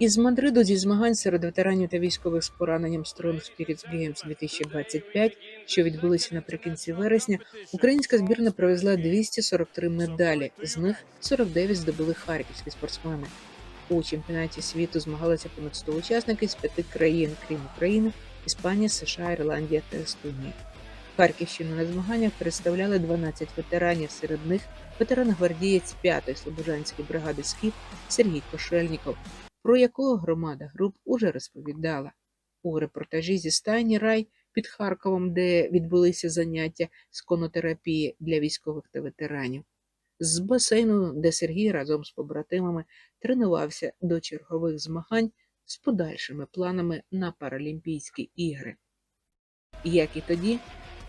Із Мадриду зі змагань серед ветеранів та військових з пораненням Storm Spirits Games 2025, що відбулися наприкінці вересня, українська збірна привезла 243 медалі. З них 49 здобули харківські спортсмени. У чемпіонаті світу змагалися понад 100 учасників з п'яти країн, крім України, Іспанія, США, Ірландія та Естонія. Харківщину на змаганнях представляли 12 ветеранів. Серед них ветеран-гвардієць 5-ї слобожанської бригади «Скіф» Сергій Кошельніков, про якого громада груп уже розповідала. У репортажі зі стайні рай під Харковом, де відбулися заняття з конотерапії для військових та ветеранів. З басейну, де Сергій разом з побратимами тренувався до чергових змагань з подальшими планами на Паралімпійські ігри. Як і тоді,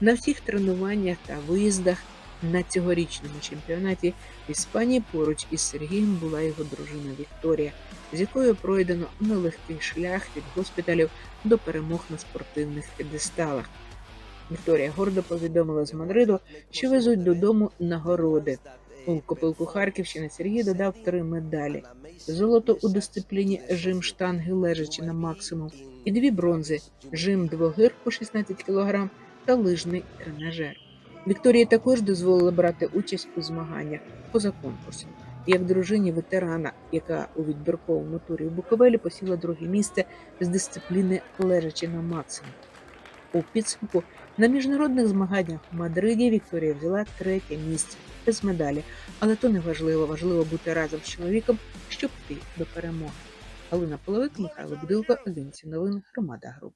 на всіх тренуваннях та виїздах на цьогорічному чемпіонаті в Іспанії поруч із Сергієм була його дружина Вікторія, з якою пройдено нелегкий шлях від госпіталів до перемог на спортивних п'єдесталах. Вікторія гордо повідомила з Мадриду, що везуть додому нагороди. У копилку Харківщини Сергій додав три медалі: золото у дисципліні жим штанги лежачи на максимум, і дві бронзи жим двогир по 16 кг та лижний тренажер. Вікторії також дозволили брати участь у змаганнях поза конкурсом. Як дружині ветерана, яка у відбірковому турі в Буковелі посіла друге місце з дисципліни лежачи на максимум. У підсумку на міжнародних змаганнях в Мадриді Вікторія взяла третє місце без медалі, але то не важливо. Важливо бути разом з чоловіком, щоб йти до перемоги. Галина Половик, Михайло Будилко, Агенція новин Громада Груп.